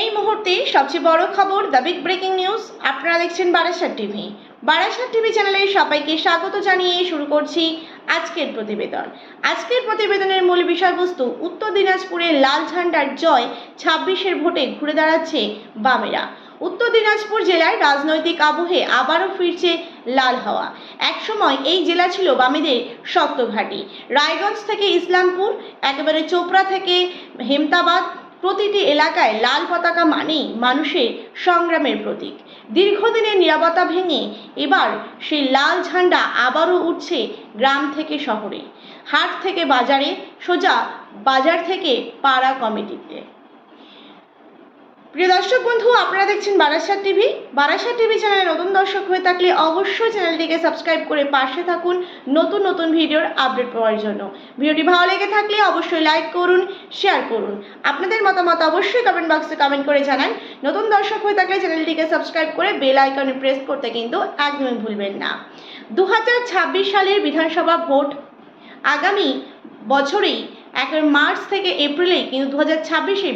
এই মুহূর্তে সবচেয়ে বড় খবর দ্য বিগ ব্রেকিং নিউজ আপনারা দেখছেন বারাসাত টিভি। বারাসাত টিভি চ্যানেলে সবাইকে স্বাগত জানিয়ে শুরু করছি আজকের প্রতিবেদন। আজকের প্রতিবেদনের মূল বিষয়বস্তু, উত্তর দিনাজপুরে লাল ঝান্ডার জয় ছাব্বিশের ভোটে ঘুরে দাঁড়াচ্ছে বামেরা। উত্তর দিনাজপুর জেলায় রাজনৈতিক আবহে আবারও ফিরছে লাল হাওয়া। একসময় এই জেলা ছিল বামেদের শক্ত ঘাঁটি। রায়গঞ্জ থেকে ইসলামপুর, একেবারে চোপড়া থেকে হেমতাবাদ প্রতিটি এলাকায় লাল পতাকা মানেই মানুষের সংগ্রামের প্রতীক। দীর্ঘদিনের নিরাপত্তা ভেঙে এবার সেই লাল ঝান্ডা আবারও উঠছে গ্রাম থেকে শহরে। হাট থেকে বাজারে, সোজা বাজার থেকে পাড়া কমিটিতে। প্রিয় দর্শক বন্ধু, আপনারা দেখছেন বারাসাত টিভি। বারাসাত টিভি চ্যানেলে নতুন দর্শক হয়ে থাকলে অবশ্যই চ্যানেলটিকে সাবস্ক্রাইব করে পাশে থাকুন নতুন নতুন ভিডিওর আপডেট পাওয়ার জন্য। ভিডিওটি ভালো লেগে থাকলে অবশ্যই লাইক করুন, শেয়ার করুন। আপনাদের মতামত অবশ্যই কমেন্ট বক্সে কমেন্ট করে জানান। নতুন দর্শক হয়ে থাকলে চ্যানেলটিকে সাবস্ক্রাইব করে বেল আইকনে প্রেস করতে কিন্তু একদমই ভুলবেন না। দু হাজার ছাব্বিশ সালের বিধানসভা ভোট আগামী বছরেই এক মার্চ থেকে এপ্রিলেই কিন্তু দু হাজার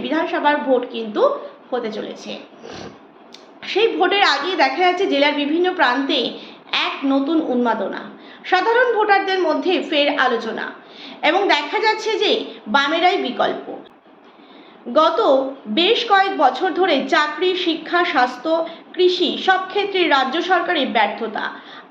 বিধানসভার ভোট কিন্তু হতে চলেছে। সেই ভোটের আগেই দেখা যাচ্ছে জেলার বিভিন্ন প্রান্তে এক নতুন উন্মাদনা। সাধারণ ভোটারদের মধ্যে ফের আলোচনা এবং দেখা যাচ্ছে যে বামেরাই বিকল্প। গত বেশ কয়েক বছর ধরে চাকরি, শিক্ষা, স্বাস্থ্য, কৃষি সব ক্ষেত্রে রাজ্য সরকারের ব্যর্থতা।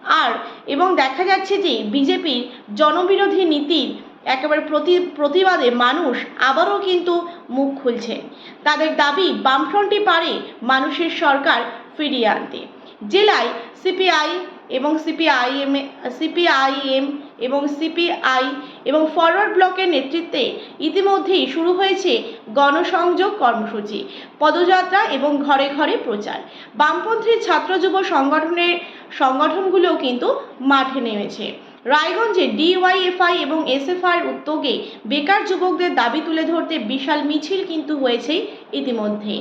আর এবং দেখা যাচ্ছে যে বিজেপির জনবিরোধী নীতির একেবারে প্রতি, প্রতিবাদে মানুষ আবারও কিন্তু মুখ খুলছে। তাদের দাবি, বামফ্রন্টই পারে মানুষের সরকার ফিরিয়ে আনতে। জেলায় সিপিআই এবং সিপিআইএম সিপিআইএম এবং সিপিআই এবং ফরওয়ার্ড ব্লকের নেতৃত্বে ইতিমধ্যেই শুরু হয়েছে গণসংযোগ কর্মসূচি, পদযাত্রা এবং ঘরে ঘরে প্রচার। বামপন্থী ছাত্র যুব সংগঠনের সংগঠনগুলোও কিন্তু মাঠে নেমেছে। রায়গঞ্জে ডিওয়াইএফআই এবং এসএফআইয়ের উদ্যোগে বেকার যুবকদের দাবি তুলে ধরতে বিশাল মিছিল কিন্তু হয়েছেই ইতিমধ্যে।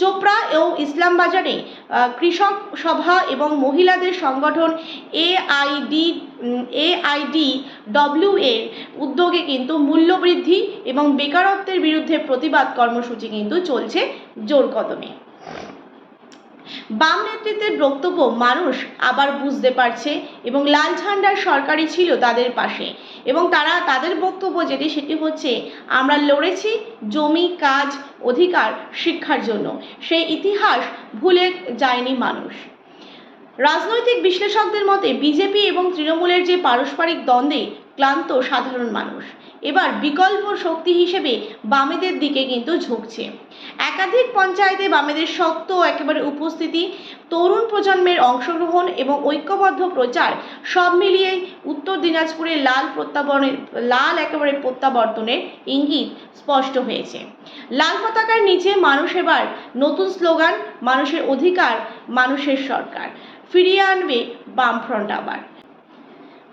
চোপড়া ও ইসলামবাজারে কৃষক সভা এবং মহিলাদের সংগঠন এআইডি এআইডি ডব্লিউ এর উদ্যোগে কিন্তু মূল্যবৃদ্ধি এবং বেকারত্বের বিরুদ্ধে প্রতিবাদ কর্মসূচি কিন্তু চলছে জোর কদমে। বাম নেতৃত্বের বক্তব্য মানুষ আবার বুঝতে পারছে এবং লাল ঝান্ডার সরকারই ছিল তাদের পাশে। এবং তারা তাদের বক্তব্য যেটি, সেটি হচ্ছে, আমরা লড়েছি জমি, কাজ, অধিকার, শিক্ষার জন্য। সেই ইতিহাস ভুলে যায়নি মানুষ। রাজনৈতিক বিশ্লেষকদের মতে, বিজেপি এবং তৃণমূলের যে পারস্পরিক দ্বন্দ্বে ক্লান্ত সাধারণ মানুষ। এবার বিকল্প শক্তি হিসেবে বামেদের দিকে কিন্তু ঝুঁকছে। একাধিক পঞ্চায়েতে বামেদের শক্ত একেবারে উপস্থিতি, তরুণ প্রজন্মের অংশগ্রহণ এবং ঐক্যবদ্ধ প্রচার সব মিলিয়ে উত্তর দিনাজপুরে লাল প্রত্যাবর্তনের, লাল একেবারে প্রত্যাবর্তনের ইঙ্গিত স্পষ্ট হয়েছে। লাল পতাকার নিচে মানুষ এবার নতুন স্লোগান, মানুষের অধিকার, মানুষের সরকার। ফিরিয়ে আনবে বামফ্রন্ট আবার।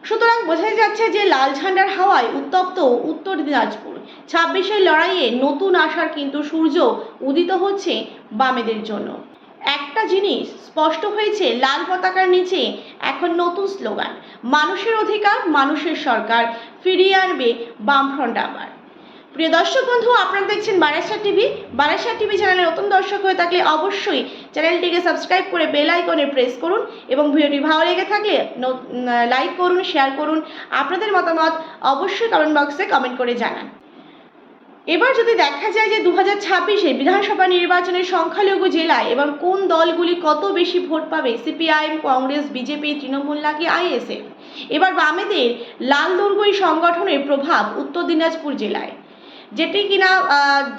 সুতরাং বোঝাই যাচ্ছে যে লাল ঝান্ডার হাওয়ায় উত্তপ্ত উত্তর দিনাজপুর। ছাব্বিশের লড়াইয়ে নতুন আশার কিন্তু সূর্য উদিত হচ্ছে বামেদের জন্য। একটা জিনিস স্পষ্ট হয়েছে, লাল পতাকার নিচে এখন নতুন স্লোগান, মানুষের অধিকার, মানুষের সরকার, ফিরিয়ে আনবে বামফ্রন্ট আবার। প্রিয় দর্শক বন্ধু, আপনারা দেখছেন বারাসাত টিভি। বারাসাত টিভি চ্যানেলে নতুন দর্শক হয়ে থাকলে অবশ্যই চ্যানেলটিকে সাবস্ক্রাইব করে বেল আইকনে প্রেস করুন এবং ভিডিওটি ভালো লেগে থাকলে লাইক করুন, শেয়ার করুন। আপনাদের মতামত অবশ্যই কমেন্ট বক্সে কমেন্ট করে জানান। এবার যদি দেখা যায় যে দু হাজার ছাব্বিশে বিধানসভা নির্বাচনের সংখ্যালঘু জেলায় এবার কোন দলগুলি কত বেশি ভোট পাবে, সিপিআইএম, কংগ্রেস, বিজেপি, তৃণমূল নাকি আইএসএফ? এবার বামেদের লাল দুর্গই সংগঠনের প্রভাব উত্তর দিনাজপুর জেলায়। যেটি কিনা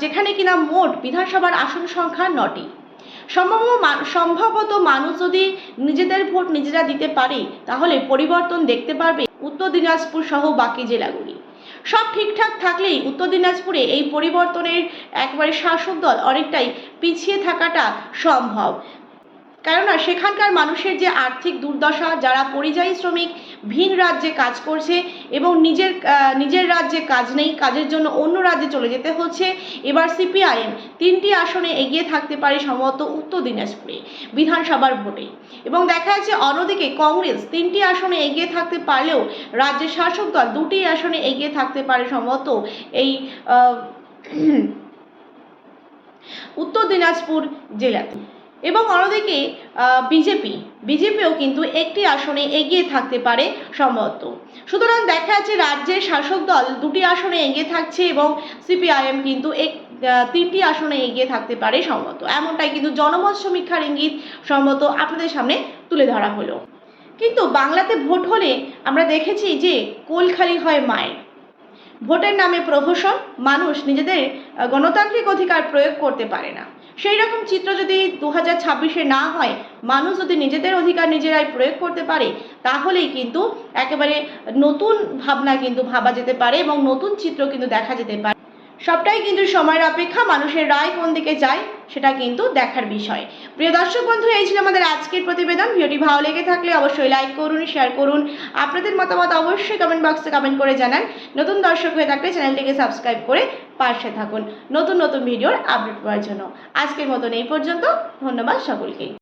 যেখানে কিনা মোট বিধানসভার আসন সংখ্যা নটি। সম্ভব, সম্ভবত মানুষ যদি নিজেদের ভোট নিজেরা দিতে পারে, তাহলে পরিবর্তন দেখতে পারবে উত্তর দিনাজপুর সহ বাকি জেলাগুলি। সব ঠিকঠাক থাকলেই উত্তর দিনাজপুরে এই পরিবর্তনের একবারে শাসক দল অনেকটাই পিছিয়ে থাকাটা সম্ভব। কেননা সেখানকার মানুষের যে আর্থিক দুর্দশা, যারা পরিযায়ী শ্রমিক ভিন রাজ্যে কাজ করছে এবং নিজের নিজের রাজ্যে কাজ নেই, কাজের জন্য অন্য রাজ্যে চলে যেতে হচ্ছে। এবার সিপিআইএম তিনটি আসনে এগিয়ে থাকতে পারে সম্ভবত উত্তর দিনাজপুরে, বিধানসভার ভোটে। এবং দেখা যাচ্ছে অন্যদিকে কংগ্রেস তিনটি আসনে এগিয়ে থাকতে পারলেও রাজ্যের শাসক দল দুটি আসনে এগিয়ে থাকতে পারে সম্ভবত এই উত্তর দিনাজপুর জেলাতে। এবং অন্যদিকে বিজেপি। বিজেপিও কিন্তু একটি আসনে এগিয়ে থাকতে পারে সম্ভবত। সুতরাং দেখা যাচ্ছে রাজ্যের শাসক দল দুটি আসনে এগিয়ে থাকছে এবং সিপিআইএম কিন্তু এক তিনটি আসনে এগিয়ে থাকতে পারে সম্ভবত। এমনটাই কিন্তু জনমত সমীক্ষার ইঙ্গিত সম্ভবত আপনাদের সামনে তুলে ধরা হলো। কিন্তু বাংলাতে ভোট হলে আমরা দেখেছি যে কোলখালি হয় মায়ের। ভোটের নামে প্রহসন মানুষ নিজেদের গণতান্ত্রিক অধিকার প্রয়োগ করতে পারে না। সেই রকম চিত্র যদি দু হাজার ছাব্বিশে না হয়, মানুষ যদি নিজেদের অধিকার নিজেরাই প্রয়োগ করতে পারে, তাহলেই কিন্তু একেবারে নতুন ভাবনা কিন্তু ভাবা যেতে পারে এবং নতুন চিত্র কিন্তু দেখা যেতে পারে। সবটাই কিন্তু সময়ের অপেক্ষা, মানুষের রায় কোন দিকে যায় সেটা কিন্তু দেখার বিষয়। প্রিয় দর্শক বন্ধু, এই ছিল আমাদের আজকের প্রতিবেদন। ভিডিওটি ভালো লেগে থাকলে অবশ্যই লাইক করুন, শেয়ার করুন। আপনাদের মতামত অবশ্যই কমেন্ট বক্সে কমেন্ট করে জানান। নতুন দর্শক হয়ে থাকলে চ্যানেলটিকে সাবস্ক্রাইব করে পাশে থাকুন। নতুন নতুন ভিডিওর আপডেট পাওয়ার জন্য। আজকের মতন এই পর্যন্ত। ধন্যবাদ সকলকে।